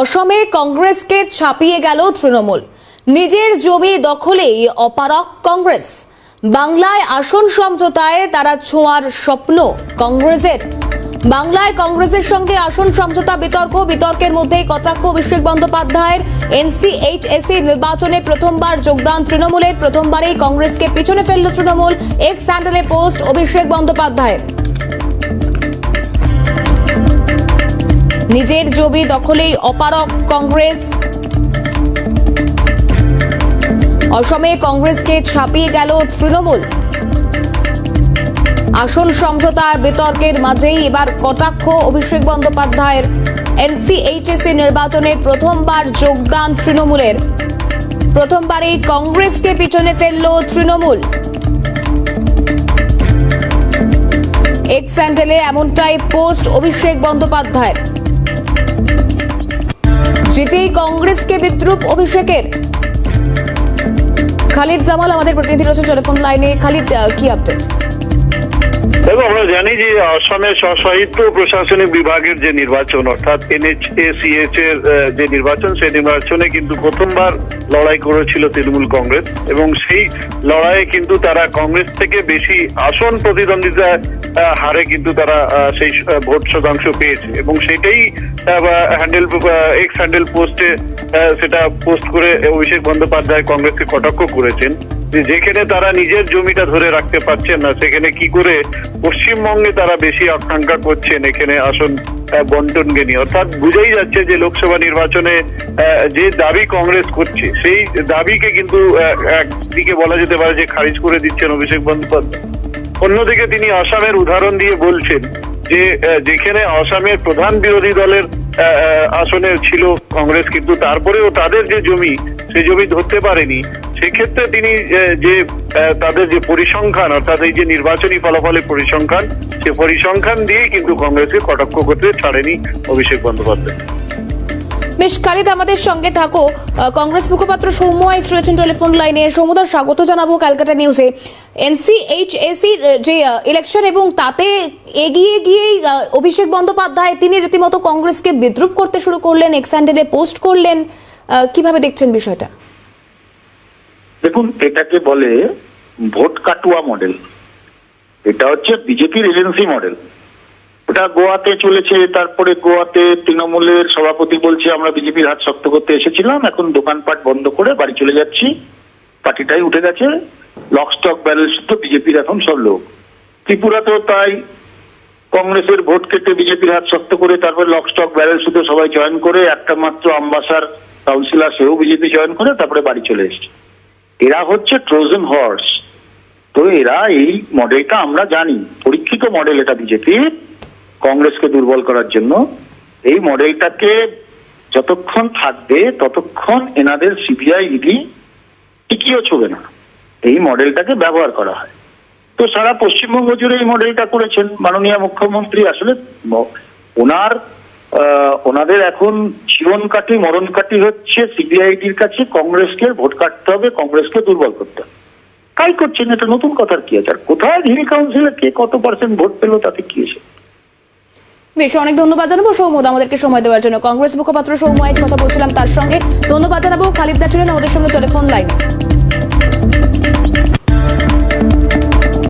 অসমে কংগ্রেসকে ছাপিয়ে গেল তৃণমূল। নিজের জমি দখলেই অপারক কংগ্রেস। বাংলায় আসন সমঝোতায় তারা ছোঁয়ার স্বপ্ন কংগ্রেসের। বাংলায় কংগ্রেসের সঙ্গে আসন সমঝোতা বিতর্ক, বিতর্কের মধ্যেই কটাক্ষ অভিষেক বন্দ্যোপাধ্যায়ের এনসিএইচএসি নির্বাচনে প্রথমবার যোগদান তৃণমূলের। প্রথমবারেই কংগ্রেসকে পিছনে ফেলল তৃণমূল। এক স্যান্ডেলে পোস্ট অভিষেক বন্দ্যোপাধ্যায়ের। নিজের জমি দখলেই অপারক কংগ্রেস। অসমে কংগ্রেসকে ছাপিয়ে গেল তৃণমূল। আসন সমঝোতার বিতর্কের মাঝেই এবার কটাক্ষ অভিষেক বন্দ্যোপাধ্যায়ের এনসিএইচএসি নির্বাচনে প্রথমবার যোগদান তৃণমূলের। প্রথমবারেই কংগ্রেসকে পিছনে ফেলল তৃণমূল। এক স্যান্ডেলে এমনটাই পোস্ট অভিষেক বন্দ্যোপাধ্যায়ের। জিতেই কংগ্রেসকে বিদ্রুপ অভিষেকের। খালিদ জামাল আমাদের প্রতিনিধি রয়েছে টেলিফোন লাইনে খালিদ কি আপডেট দেখো আমরা জানি যে আসামের স্বশাসিত প্রশাসনিক বিভাগের যে নির্বাচন, অর্থাৎ এনএচএসিএচ এর যে নির্বাচন, সেই নির্বাচনে কিন্তু প্রথমবার লড়াই করেছিল তৃণমূল কংগ্রেস এবং সেই লড়াইয়ে কিন্তু তারা কংগ্রেস থেকে বেশি আসন প্রতিদ্বন্দ্বিতা হারে কিন্তু তারা সেই ভোট শতাংশ পেয়েছে এবং সেটাই হ্যান্ডেল এক্স হ্যান্ডেল পোস্টে সেটা পোস্ট করে অভিষেক বন্দ্যোপাধ্যায় কংগ্রেসকে কটাক্ষ করেছেন। যে যেখানে তারা নিজের জমিটা ধরে রাখতে পারছেন না, সেখানে কি করে পশ্চিমবঙ্গে তারা বেশি আকাঙ্ক্ষা করছেন এখানে আসন বন্টনকে নিয়ে? অর্থাৎ বুঝাই যাচ্ছে যে লোকসভা নির্বাচনে যে দাবি কংগ্রেস করছে, সেই দাবিকে কিন্তু একদিকে বলা যেতে পারে যে খারিজ করে দিচ্ছেন অভিষেক বন্দ্যোপাধ্যায়। অন্যদিকে তিনি আসামের উদাহরণ দিয়ে বলছেন যে যেখানে আসামের প্রধান বিরোধী দলের আসনে ছিল কংগ্রেস, কিন্তু তারপরেও তাদের যে জমি সেই জমি ধরতে পারেনি সেক্ষেত্রে তিনি যে তাদের যে পরিসংখ্যান, অর্থাৎ এই যে নির্বাচনী ফলাফলের পরিসংখ্যান, সে পরিসংখ্যান দিয়েই কিন্তু কংগ্রেসকে কটাক্ষ করতে ছাড়েনি অভিষেক বন্দ্যোপাধ্যায়। বেশ, খালিদ আমাদের সঙ্গে থাকো। কংগ্রেস মুখপাত্র সৌম্য আইস রয়েছেন টেলিফোন লাইনে। সৌম্যদার স্বাগত জানাব ক্যালকাটা নিউজে। এনসিএইচএসির যে ইলেকশন এবং তাতে এগিয়ে গিয়েই অভিষেক বন্দ্যোপাধ্যায় তিনি রীতিমতো কংগ্রেসকে বিদ্রুপ করতে শুরু করলেন এক্সান্ডেলে পোস্ট করলেন। কীভাবে দেখছেন বিষয়টা? দেখুন, এটাকে বলে ভোট কাটুয়া মডেল এটা হচ্ছে বিজেপির এজেন্সি মডেল ওটা গোয়াতে চলেছে, তারপরে গোয়াতে তৃণমূলের সভাপতি বলছে, আমরা বিজেপির হাত শক্ত করতে এসেছিলাম, এখন দোকানপাট বন্ধ করে বাড়ি চলে যাচ্ছি। পার্টিটাই উঠে গেছে। লক স্টক ব্যালেন্স তো বিজেপির এখন সব লোক। ত্রিপুরাতেও তাই। কংগ্রেসের ভোট কেটে বিজেপির হাত শক্ত করে তারপরে লক স্টক ব্যারেল শুধু সবাই জয়েন করে। একটা মাত্র আম্বাসার কাউন্সিলর সেও বিজেপি জয়েন করে, তারপরে বাড়ি চলে এসছে। এরা হচ্ছে ট্রোজেন হর্স। তো এরা এই মডেলটা আমরা জানি। পরীক্ষিত মডেল এটা বিজেপি। কংগ্রেসকে দুর্বল করার জন্য। এই মডেলটাকে যতক্ষণ থাকবে, ততক্ষণ এনাদের সিবিআই ইডি টিকিও ছবে না। এই মডেলটাকে ব্যবহার করা হয়। তো সারা পশ্চিমবঙ্গ জুড়ে এই মডেলটা করেছেন মাননীয় মুখ্যমন্ত্রী। আসলে ওনার ওনাদের এখন জীবন কাটি, মরণ কাটি হচ্ছে, সিবিআইডির কাছে কংগ্রেসকে ভোট কাটতে হবে, কংগ্রেসকে দুর্বল করতে হবে। তাই করছেন, এটা নতুন কথার কি আছে? আর কোথায় হিল কাউন্সিলে কে কত পার্সেন্ট ভোট পেল তাতে কি এসে বেশ, অনেক ধন্যবাদ জানাব সৌমদ আমাদেরকে সময় দেওয়ার জন্য। কংগ্রেস মুখপাত্র সৌম্য কথা বলছিলাম তার সঙ্গে। ধন্যবাদ জানাব খালিদ দা ছিলেন আমাদের সঙ্গে টেলিফোন লাইনে।